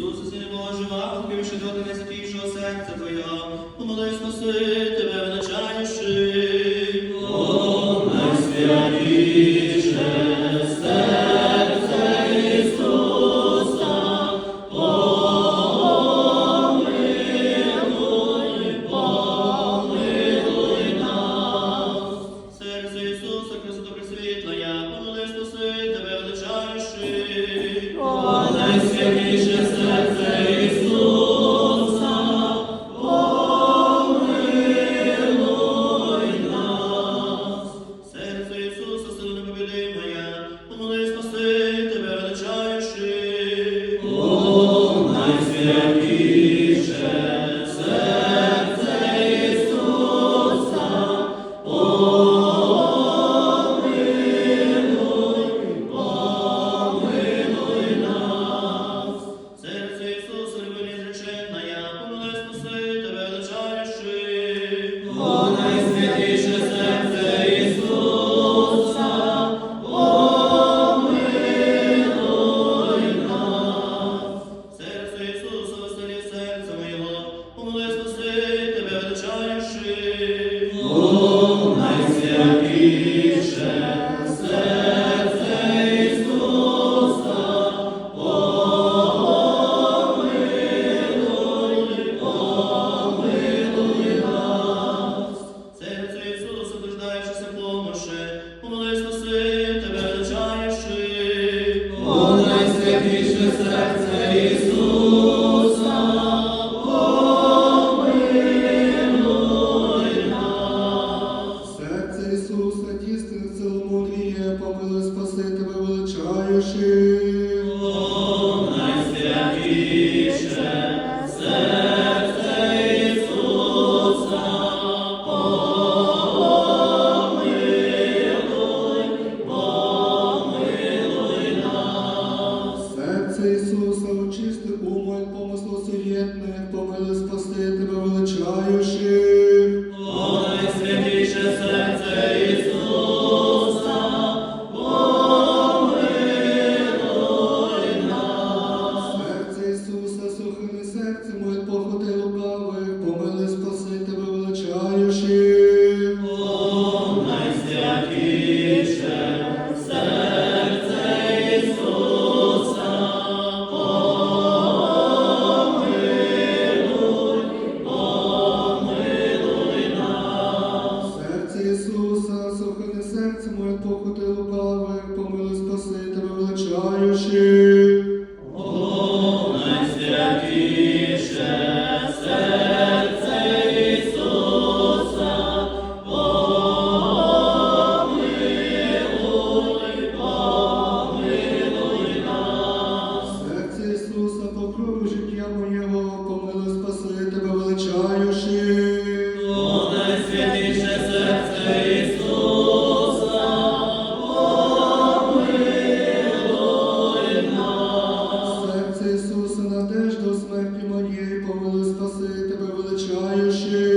Ісусе, Сине Боже, вам, що до тебе серця Твоя, помоли спаси тебе. Ісуса, очисти, умой, помисло суєтне, як помили спаси тебе, великий. Bogotá local, 这也是。